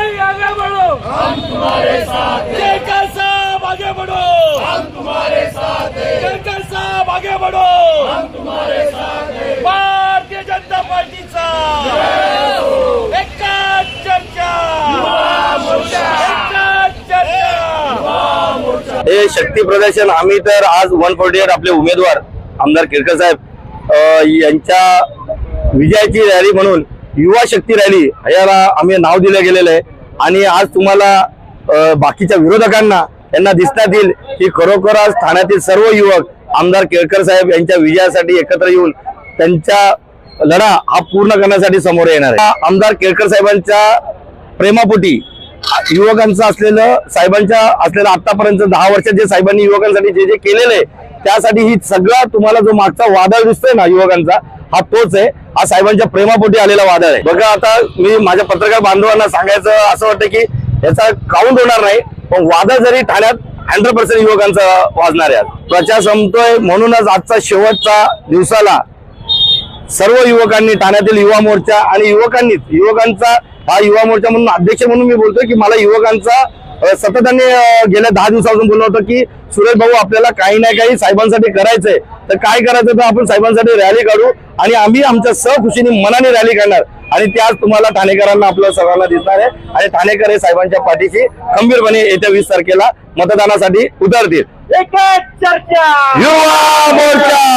भाई आगे बढ़ो. हम तुम्हारे साथ जयकर साहब आगे बढ़ो. हम तुम्हारे साथ जयकर साहब आगे बढ़ो. हम तुम्हारे साथ भारतीय जनता पार्टीचा. एकाच एक हो। एकाच चर्चा. हे शक्ती प्रदर्शन आम्ही तर आज वन फोर्टी एट आपले उमेदवार आमदार केळकर साहेब. यांच्या विजयाची रॅली म्हणून युवा शक्ती रॅली याला आम्ही नाव दिलं गेलेलं आहे. आणि आज तुम्हाला बाकीच्या विरोधकांना यांना दिसण्यात येईल की खरोखर आज ठाण्यातील सर्व युवक आमदार केळकर साहेब यांच्या विजयासाठी एकत्र येऊन त्यांच्या लढा हा पूर्ण करण्यासाठी समोर येणार आहे. आमदार केळकर साहेबांच्या प्रेमापोटी युवकांचं असलेलं साहेबांच्या असलेलं आतापर्यंत दहा वर्षात जे साहेबांनी युवकांसाठी जे जे केलेलं आहे त्यासाठी ही सगळा तुम्हाला जो मागचा वादळ दिसतोय ना युवकांचा हा तोच आहे. हा साहेबांच्या प्रेमापोटी आलेला वादळ आहे. बघा आता मी माझ्या पत्रकार बांधवांना सांगायचं असं वाटतं की याचा काउंट होणार नाही पण वादळ जरी ठाण्यात हंड्रेड पर्सेंट युवकांचा वाजणार आहे. प्रचार संपतोय म्हणूनच आजचा शेवटचा दिवसाला सर्व युवकांनी ठाण्यातील युवा मोर्चा आणि युवकांनीच युवकांचा हा युवा मोर्चा म्हणून अध्यक्ष म्हणून मी बोलतोय की मला युवकांचा सतताने अ, गेल्या दहा दिवसापासून बोललं होतं की सुरेश भाऊ आपल्याला काही ना काही साहेबांसाठी करायचंय. तर काय करायचं तर आपण साहेबांसाठी रॅली काढू आणि आम्ही आमच्या सहखुशीने मनाने रॅली काढणार आणि त्याच तुम्हाला ठाणेकरांना आपल्या सर्वांना दिसणार आहे. आणि ठाणेकर हे साहेबांच्या पाठीशी खंबीरपणे येत्या वीस तारखेला मतदानासाठी उतरतील. युवा मोर्चा!